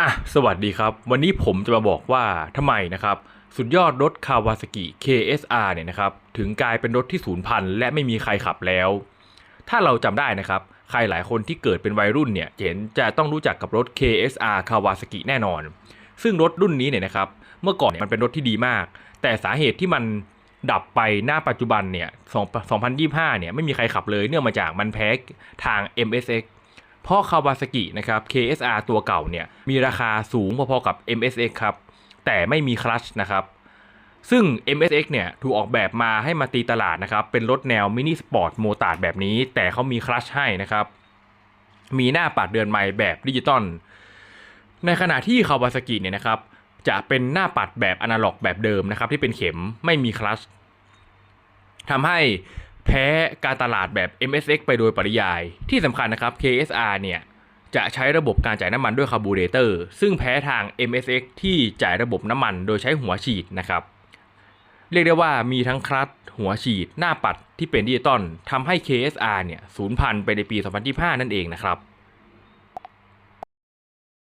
อะสวัสดีครับ วันนี้ผมจะมาบอกว่าทำไมนะครับ สุดยอดรถคาวาซากิ KSR เนี่ยนะครับ ถึงกลายเป็นรถที่สูญพันธุ์และไม่มีใครขับแล้ว ถ้าเราจำได้นะครับ ใครหลายคนที่เกิดเป็นวัยรุ่นเนี่ยเห็นจะต้องรู้จักกับรถ KSR คาวาซากิแน่นอน ซึ่งรถรุ่นนี้เนี่ยนะครับ เมื่อก่อนนมันเป็นรถที่ดีมาก แต่สาเหตุที่มันดับไปหน้าปัจจุบันเนี่ย 2025 เนี่ยไม่มีใครขับเลยเนื่องมาจากมันแพ้ทาง MSX เพราะคาวาซากินะครับ KSR ตัวเก่าเนี่ยมีราคาสูงพอๆกับ MSX ครับ แต่ไม่มีคลัชนะครับ ซึ่ง MSX เนี่ยถูกออกแบบมาให้มาตีตลาดนะครับ เป็นรถแนวมินิสปอร์ตโมตาร์ดแบบนี้ แต่เขามีคลัชให้นะครับ มีหน้าปัดเดือนใหม่แบบดิจิตอล ในขณะที่คาวาซากิเนี่ยนะครับจะเป็นหน้าปัดแบบอนาล็อกแบบเดิมนะครับที่เป็นเข็มไม่มีคลัชทำให้ แพ้การตลาดแบบ MSX ไปโดยปริยาย ที่สำคัญนะครับ KSR เนี่ยจะใช้ระบบการจ่ายน้ำมันด้วยคาร์บูเรเตอร์ ซึ่งแพ้ทาง MSX ที่จ่ายระบบน้ำมันโดยใช้หัวฉีดนะครับ เรียกได้ว่ามีทั้งคลัตช์หัวฉีด หน้าปัดที่เป็นดิจิตอลทำให้ KSR เนี่ยสูญพันธุ์ไปในปี 2025 นั่นเองนะครับ